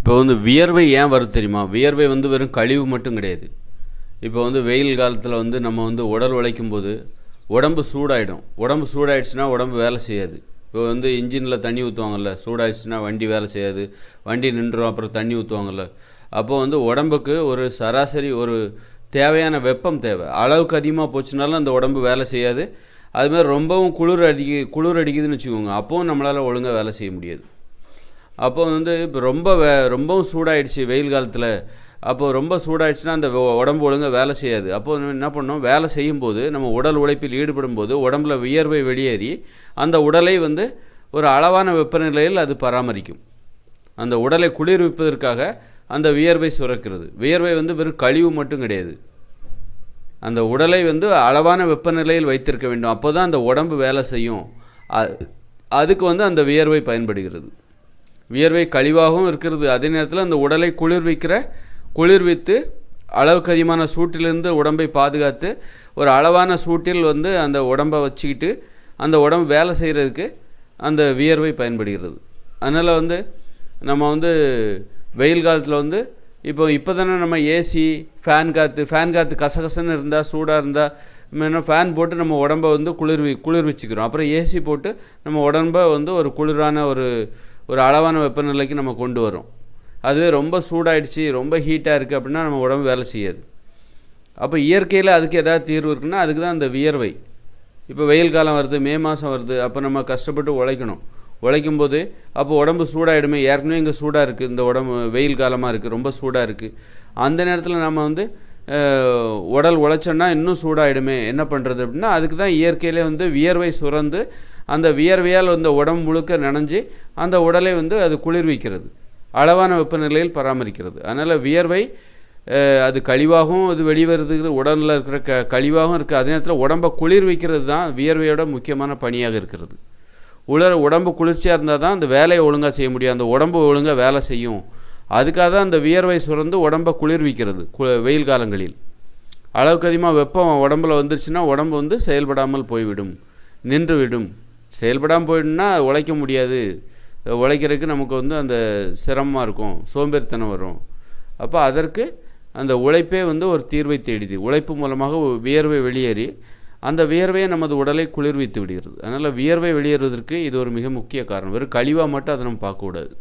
இப்போ வந்து வியர்வை ஏன் வருது தெரியுமா? வியர்வை வந்து வெறும் கழிவு மட்டும் கிடையாது. இப்போ வந்து வெயில் காலத்தில் வந்து நம்ம வந்து உடல் உழைக்கும் போது உடம்பு சூடாயிடும். உடம்பு சூடாயிடுச்சுன்னா உடம்பு வேலை செய்யாது. இப்போ வந்து இன்ஜினில் தண்ணி ஊற்றுவாங்கல்ல சூடாயிடுச்சுன்னா வண்டி வேலை செய்யாது. வண்டி நின்றும் அப்புறம் தண்ணி ஊற்றுவாங்கல்ல அப்போ வந்து உடம்புக்கு ஒரு சராசரி ஒரு தேவையான வெப்பம் தேவை. அளவுக்கு அதிகமாக போச்சுனாலும் அந்த உடம்பு வேலை செய்யாது. அதுமாதிரி ரொம்பவும் குளிர் அடிக்கு குளிர் அடிக்குதுன்னு வச்சுக்கோங்க. அப்போவும் நம்மளால் ஒழுங்காக வேலை செய்ய முடியாது. அப்போ வந்து இப்போ ரொம்ப வே ரொம்பவும் சூடாயிடுச்சு வெயில் காலத்தில். அப்போது ரொம்ப சூடாயிடுச்சுன்னா அந்த உடம்பு ஒழுங்காக வேலை செய்யாது. அப்போ நம்ம என்ன பண்ணோம்? வேலை செய்யும்போது நம்ம உடல் உழைப்பில் ஈடுபடும் போது உடம்புல வியர்வை வெளியேறி அந்த உடலை வந்து ஒரு அளவான வெப்பநிலையில் அது பராமரிக்கும். அந்த உடலை குளிர்விப்பதற்காக அந்த வியர்வை சுரக்கிறது. வியர்வை வந்து வெறும் கழிவு மட்டும் கிடையாது. அந்த உடலை வந்து அளவான வெப்பநிலையில் வைத்திருக்க வேண்டும். அப்போ தான் அந்த உடம்பு வேலை செய்யும். அதுக்கு வந்து அந்த வியர்வை பயன்படுகிறது. வியர்வை கழிவாகவும் இருக்கிறது. அதே நேரத்தில் அந்த உடலை குளிர்விக்கிற குளிர்வித்து அளவுக்கு அதிகமான சூட்டிலிருந்து உடம்பை பாதுகாத்து ஒரு அளவான சூட்டில் வந்து அந்த உடம்பை வச்சுக்கிட்டு அந்த உடம்பு வேலை செய்கிறதுக்கு அந்த வியர்வை பயன்படுகிறது. அதனால் வந்து நம்ம வந்து வெயில் காலத்தில் வந்து இப்போ இப்போ தானே நம்ம ஏசி ஃபேன் காற்று ஃபேன் காற்று கசகசன்னு இருந்தால் சூடாக இருந்தால் இன்னும் ஃபேன் போட்டு நம்ம உடம்பை வந்து குளிர்வி குளிர்விச்சுக்கிறோம் அப்புறம் ஏசி போட்டு நம்ம உடம்பை வந்து ஒரு குளிரான ஒரு ஒரு அளவான வெப்பநிலைக்கு நம்ம கொண்டு வரோம். அதுவே ரொம்ப சூடாயிடுச்சு ரொம்ப ஹீட்டாக இருக்குது அப்படின்னா நம்ம உடம்பு வேலை செய்யாது. அப்போ இயற்கையில் அதுக்கு ஏதாவது தீர்வு இருக்குன்னா அதுக்கு தான் அந்த வியர்வை. இப்போ வெயில் காலம் வருது மே மாதம் வருது அப்போ நம்ம கஷ்டப்பட்டு உழைக்கணும். உழைக்கும் போது அப்போ உடம்பு சூடாகிடுமே ஏற்கனவே இங்கே சூடாக இருக்குது இந்த உடம்பு வெயில் காலமாக இருக்குது ரொம்ப சூடாக இருக்குது அந்த நேரத்தில் நம்ம வந்து உடல் உழைச்சோன்னா இன்னும் சூடாகிடுமே என்ன பண்ணுறது அப்படின்னா அதுக்கு தான் இயற்கையிலே வந்து வியர்வை சுரந்து அந்த வியர்வையால் அந்த உடம்பு முழுக்க நனைஞ்சு அந்த உடலை வந்து அது குளிர்விக்கிறது. அளவான வெப்பநிலையில் பராமரிக்கிறது. அதனால் வியர்வை அது கழிவாகவும் அது வெளிவருது உடலில் இருக்கிற க கழிவாகவும் இருக்குது அதே நேரத்தில் உடம்பை குளிர்விக்கிறது தான் வியர்வையோட முக்கியமான பணியாக இருக்கிறது. உலர் உடம்பு குளிர்ச்சியாக இருந்தால் தான் அந்த வேலையை ஒழுங்காக செய்ய முடியும். அந்த உடம்பு ஒழுங்காக வேலை செய்யும். அதுக்காக தான் அந்த வியர்வை சுரந்து உடம்பை குளிர்விக்கிறது கு வெயில் காலங்களில். அளவுக்கு அதிகமாக வெப்பம் உடம்புல வந்துருச்சுன்னா உடம்பு வந்து செயல்படாமல் போய்விடும் நின்றுவிடும். செயல்படாமல் போயிடும்னா உழைக்க முடியாது. உழைக்கிறதுக்கு நமக்கு வந்து அந்த சிரமமாக இருக்கும். சோம்பேறித்தனம் வரும். அப்போ அதற்கு அந்த உழைப்பே வந்து ஒரு தீர்வை தேடிது. உழைப்பு மூலமாக வியர்வை வெளியேறி அந்த வியர்வையை நமது உடலை குளிர்வித்து விடுகிறது. அதனால் வியர்வை வெளியேறுவதற்கு இது ஒரு மிக முக்கிய காரணம். வெறும் கழிவாக மட்டும் அதை நம்ம பார்க்கக்கூடாது.